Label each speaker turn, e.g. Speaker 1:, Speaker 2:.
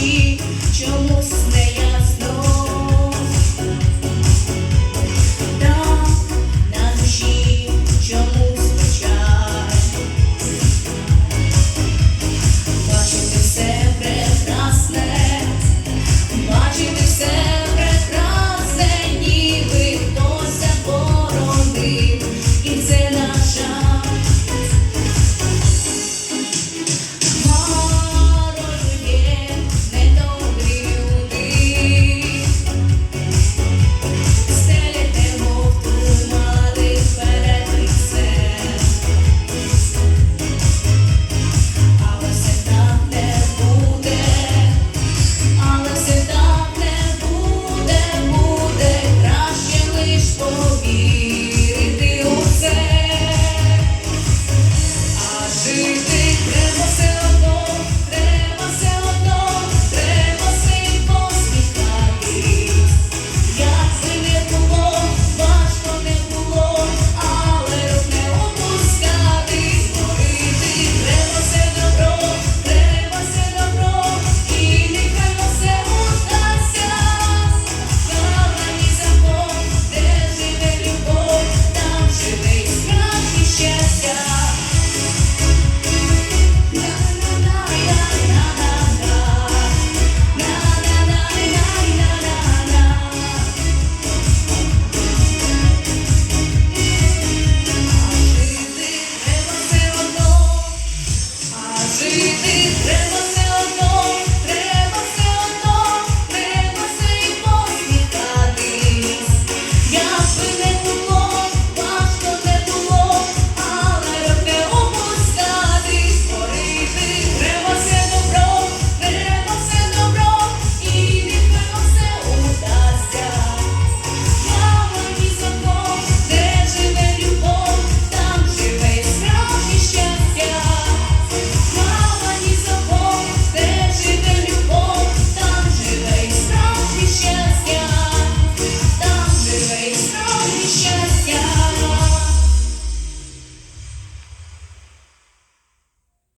Speaker 1: душі чомусь не. easy.